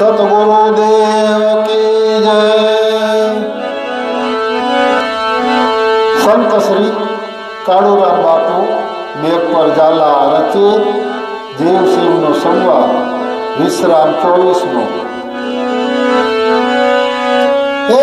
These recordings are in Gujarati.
સતગુરુદેવ કી જય સંત શ્રી કાળુરામ બાપુ મેઘપર ઝાલા રચિત દેવસિંહનો સંવાદ વિશ્રામ ચોવીસનો હે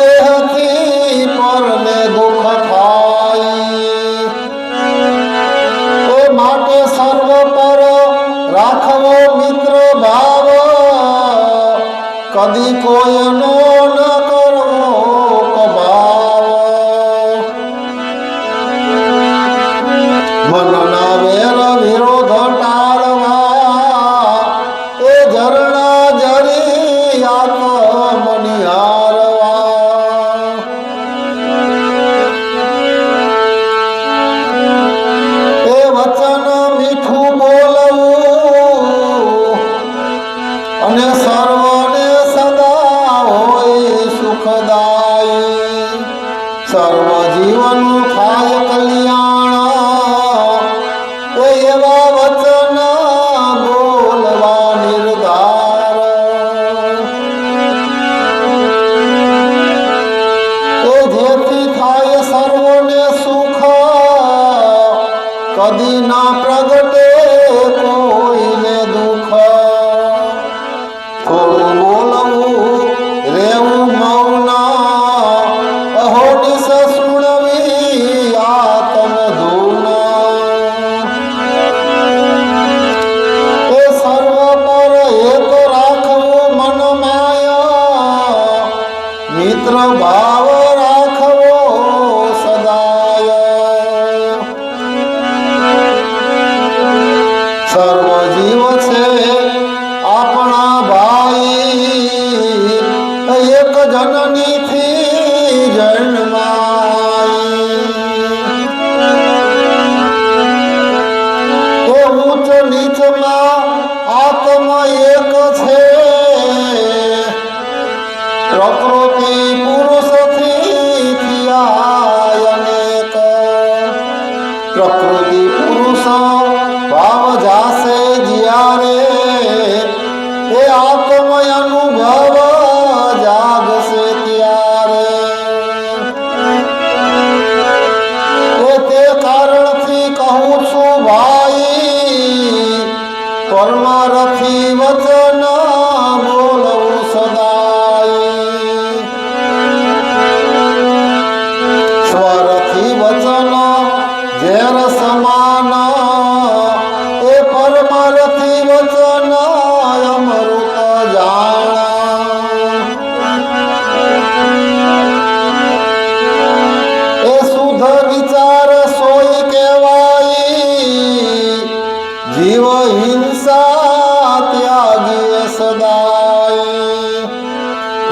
দেহতি পরলে দুঃখ খাই ও মাকে সর্বপর রাখব মিত্র ভাব। কদি কোয়ন না করো কবাব মন যদি না প্রগটে সর্বজীব ছেলে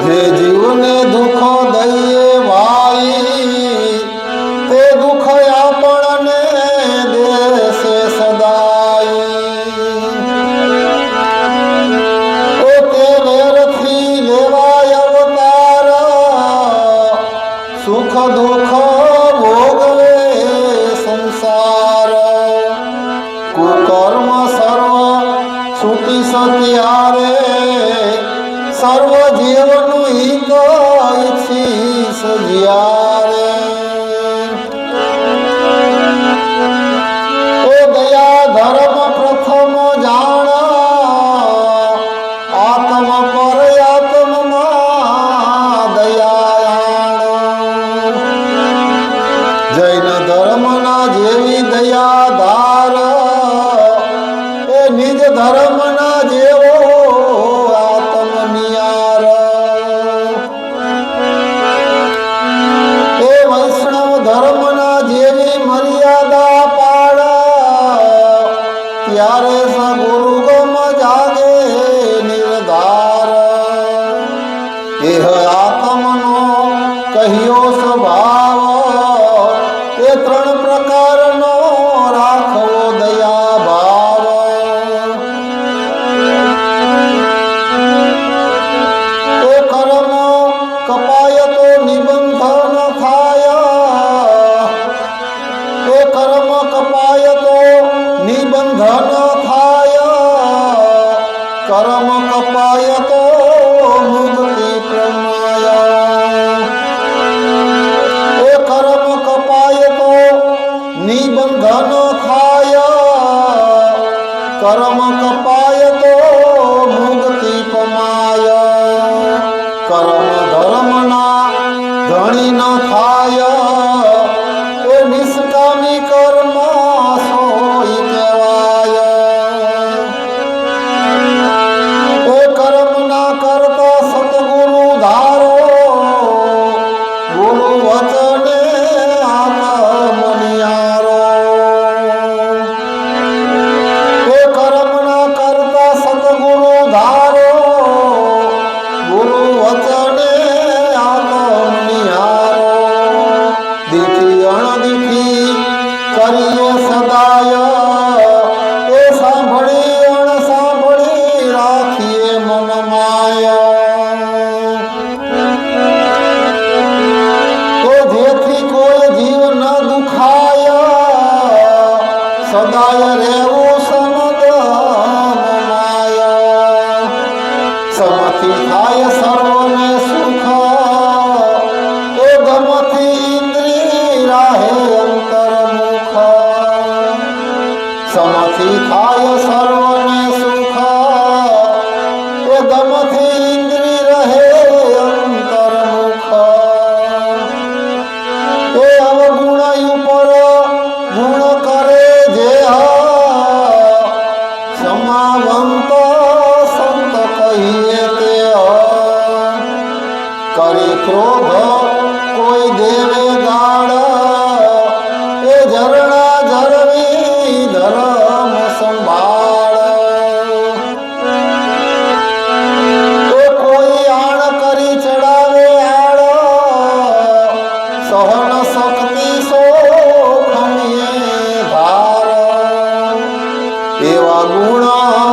જે જીવને દુઃખ દઈએ વાઈ તે દુઃખ આપણને દેશે સદાય. એ તે વેરથી લેવાય અવતાર, સુખ દુઃખ ભોગવે સંસાર. કુકર્મ સર્વ છૂટી સત્યારે સર્વ જીવન 自己啊。રહ્યો સ્વભાવ, એ ત્રણ પ્રકારનો રાખવો દયા ભાવ એ કર્મ કપાય તો નિબંધન થાય. એ કર્મ કપાય તો નિબંધન થાય. કર્મ غاية صدقي قريب એવા ગુણો